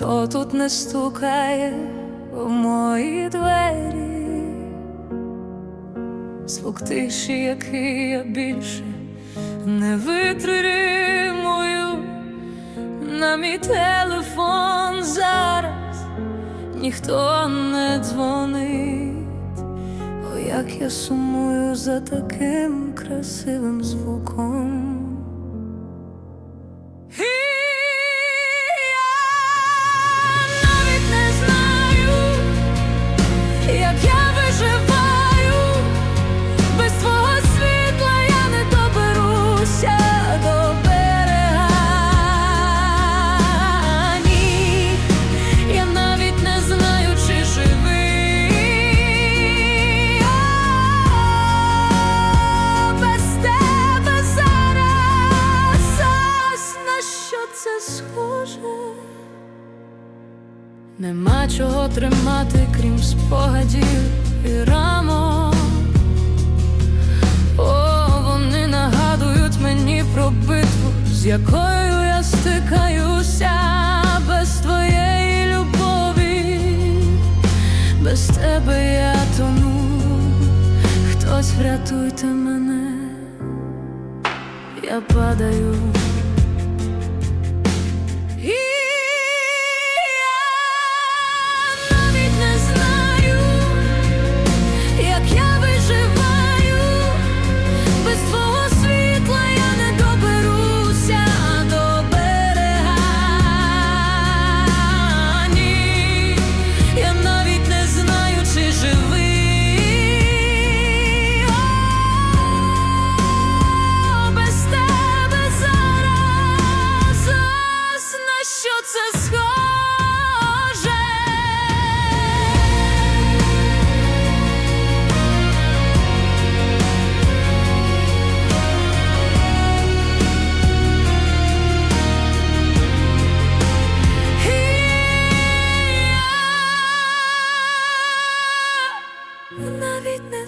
Хто тут не стукає в мої двері, звук тиші, який я більше не витримую, на мій телефон зараз ніхто не дзвонить. О, як я сумую за таким красивим звуком. Як я виживаю, без твого світла я не доберуся до я навіть не знаю, чи живий. Без тебе зараз на що це схоже. Нема чого тримати, крім спогадів з якою я стикаюся без твоєї любові, без тебе я тону. Хтось врятуйте мене, я падаю.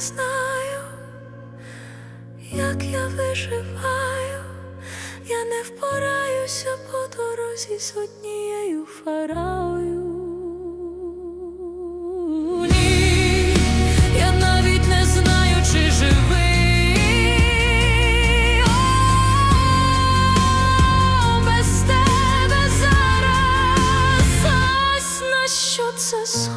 Знаю, як я виживаю, я не впораюся по дорозі з однією фарою. Ні, я навіть не знаю, чи живий. Що це.